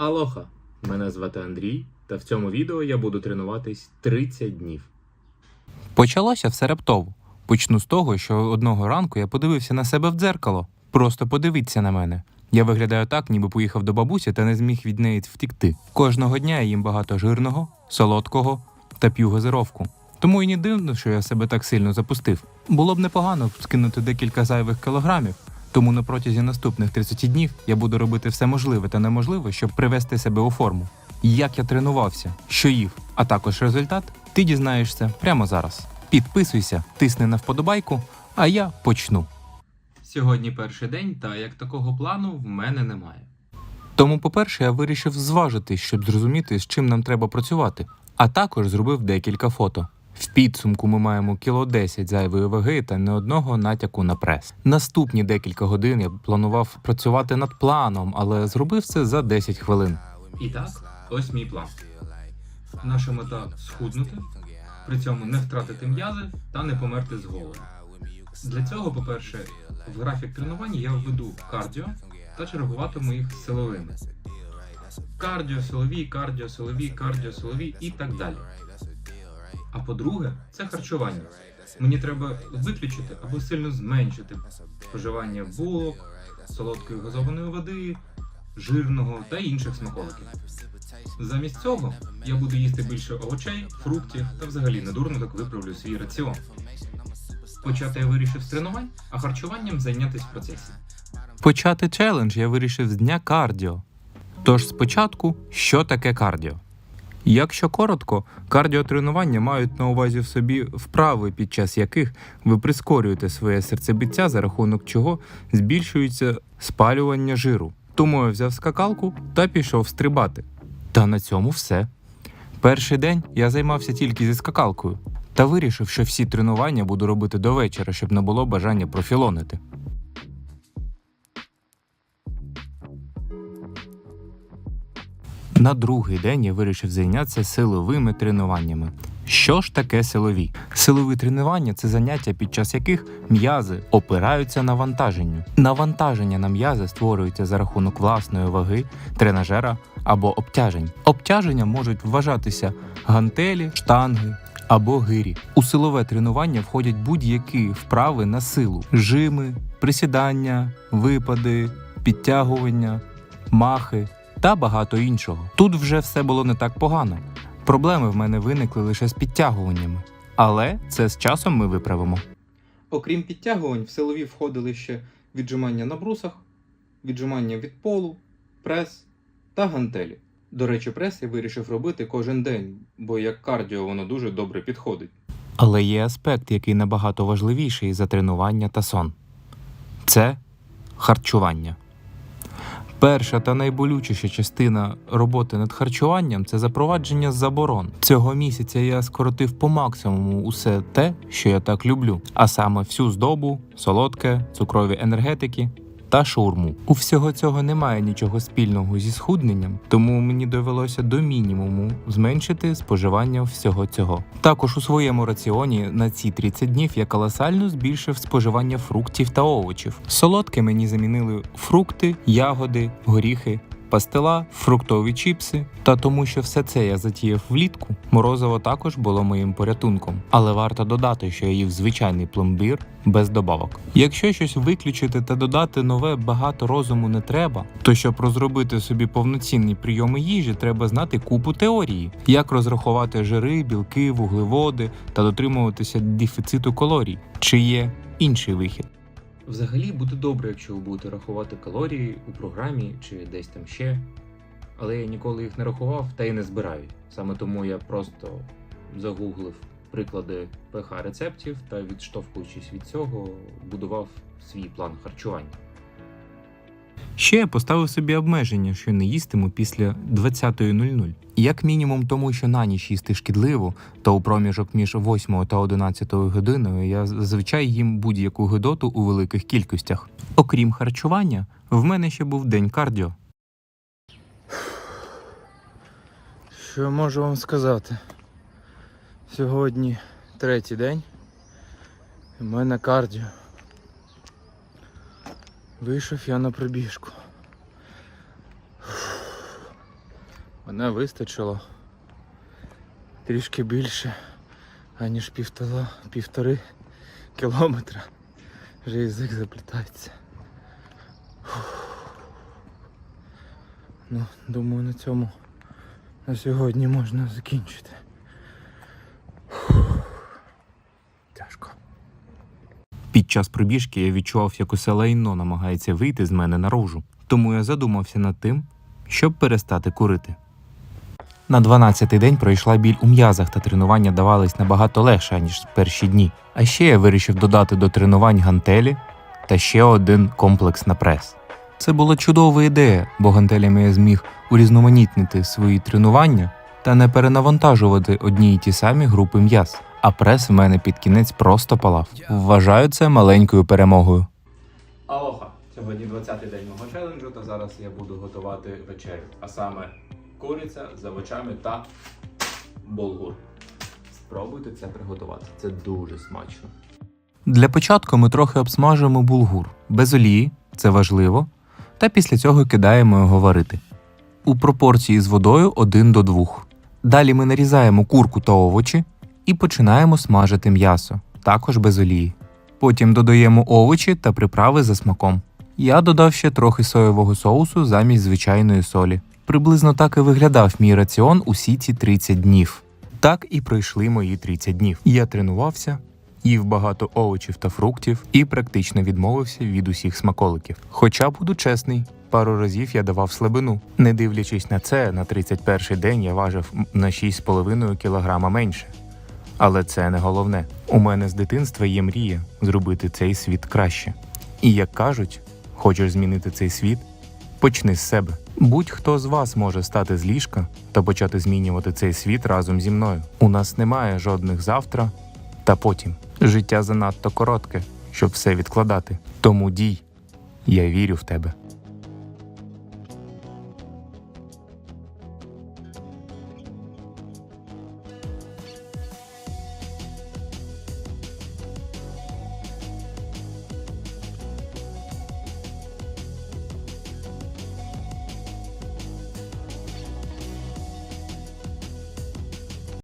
Алоха! Мене звати Андрій, та в цьому відео я буду тренуватись 30 днів. Почалося все раптово. Почну з того, що одного ранку я подивився на себе в дзеркало. Просто подивіться на мене. Я виглядаю так, ніби поїхав до бабусі та не зміг від неї втікти. Кожного дня я їм багато жирного, солодкого та п'ю газировку. Тому і не дивно, що я себе так сильно запустив. Було б непогано скинути декілька зайвих кілограмів, тому на протязі наступних 30 днів я буду робити все можливе та неможливе, щоб привести себе у форму. Як я тренувався, що їв, а також результат, ти дізнаєшся прямо зараз. Підписуйся, тисни на вподобайку, а я почну. Сьогодні перший день, та як такого плану в мене немає. Тому, по-перше, я вирішив зважити, щоб зрозуміти, з чим нам треба працювати, а також зробив декілька фото. В підсумку ми маємо кіло 10 зайвої ваги та не одного натяку на прес. Наступні декілька годин я планував працювати над планом, але зробив це за 10 хвилин. І так, ось мій план. Наша мета схуднути, при цьому не втратити м'язи та не померти з голоду. Для цього, по-перше, в графік тренування я введу кардіо та чергуватиму їх силовими. Кардіо, силові, кардіо, силові, кардіо, силові і так далі. А по-друге, це харчування. Мені треба виключити або сильно зменшити споживання булок, солодкої газованої води, жирного та інших смаколиків. Замість цього я буду їсти більше овочей, фруктів та взагалі недурно так виправлю свій раціон. Почати я вирішив з тренувань, а харчуванням зайнятися в процесі. Почати челендж я вирішив з дня кардіо. Тож спочатку, що таке кардіо? Якщо коротко, кардіотренування мають на увазі в собі вправи, під час яких ви прискорюєте своє серцебиття, за рахунок чого збільшується спалювання жиру. Тому я взяв скакалку та пішов стрибати. Та на цьому все. Перший день я займався тільки зі скакалкою та вирішив, що всі тренування буду робити до вечора, щоб не було бажання профілонити. На другий день я вирішив зайнятися силовими тренуваннями. Що ж таке силові? Силові тренування це заняття, під час яких м'язи опираються навантаженню. Навантаження на м'язи створюється за рахунок власної ваги, тренажера або обтяжень. Обтяження можуть вважатися гантелі, штанги або гирі. У силове тренування входять будь-які вправи на силу: жими, присідання, випади, підтягування, махи та багато іншого. Тут вже все було не так погано. Проблеми в мене виникли лише з підтягуваннями, але це з часом ми виправимо. Окрім підтягувань, в силові входили ще віджимання на брусах, віджимання від полу, прес та гантелі. До речі, прес я вирішив робити кожен день, бо як кардіо воно дуже добре підходить. Але є аспект, який набагато важливіший за тренування та сон це харчування. Перша та найболючіша частина роботи над харчуванням це запровадження заборон. Цього місяця я скоротив по максимуму усе те, що я так люблю, а саме всю здобу, солодке, цукрові енергетики та шаурму. У всього цього немає нічого спільного зі схудненням, тому мені довелося до мінімуму зменшити споживання всього цього. Також у своєму раціоні на ці 30 днів я колосально збільшив споживання фруктів та овочів. Солодке мені замінили фрукти, ягоди, горіхи. Пастила, фруктові чіпси, та тому, що все це я затіяв влітку, морозиво також було моїм порятунком. Але варто додати, що я їв звичайний пломбір без добавок. Якщо щось виключити та додати нове багато розуму не треба, то щоб розробити собі повноцінні прийоми їжі, треба знати купу теорії, як розрахувати жири, білки, вуглеводи та дотримуватися дефіциту калорій, чи є інший вихід. Взагалі буде добре, якщо ви будете рахувати калорії у програмі чи десь там ще. Але я ніколи їх не рахував та й не збираю. Саме тому я просто загуглив приклади ПХ рецептів та, відштовхуючись від цього, будував свій план харчування. Ще я поставив собі обмеження, що не їстиму після 20.00. Як мінімум тому, що на ніч їсти шкідливо, то у проміжок між 8 та 11 годиною я зазвичай їм будь-яку гидоту у великих кількостях. Окрім харчування, в мене ще був день кардіо. Що можу вам сказати? Сьогодні третій день. У мене кардіо. Вийшов я на пробіжку. Мене вистачило трішки більше, аніж півтора, півтори кілометра. Вже язик заплітається. Ну, думаю, на цьому на сьогодні можна закінчити. Час пробіжки я відчував, як усе лайно намагається вийти з мене наружу. Тому я задумався над тим, щоб перестати курити. На 12-й день пройшла біль у м'язах, та тренування давались набагато легше, ніж перші дні. А ще я вирішив додати до тренувань гантелі та ще один комплекс на прес. Це була чудова ідея, бо гантелями я зміг урізноманітнити свої тренування та не перенавантажувати одні й ті самі групи м'яз. А прес в мене під кінець просто палав. Вважаю це маленькою перемогою. Алоха! Сьогодні 20-й день мого челенджу, та зараз я буду готувати вечерю. А саме куриця з овочами та булгур. Спробуйте це приготувати. Це дуже смачно. Для початку ми трохи обсмажуємо булгур без олії, це важливо, та після цього кидаємо його варити. У пропорції з водою 1 до 2. Далі ми нарізаємо курку та овочі і починаємо смажити м'ясо, також без олії. Потім додаємо овочі та приправи за смаком. Я додав ще трохи соєвого соусу замість звичайної солі. Приблизно так і виглядав мій раціон усі ці 30 днів. Так і пройшли мої 30 днів. Я тренувався, їв багато овочів та фруктів і практично відмовився від усіх смаколиків. Хоча буду чесний, пару разів я давав слабину. Не дивлячись на це, на 31-й день я важив на 6,5 кілограма менше. Але це не головне. У мене з дитинства є мрія зробити цей світ краще. І як кажуть, хочеш змінити цей світ? Почни з себе. Будь-хто з вас може стати з ліжка та почати змінювати цей світ разом зі мною. У нас немає жодних завтра та потім. Життя занадто коротке, щоб все відкладати. Тому дій. Я вірю в тебе.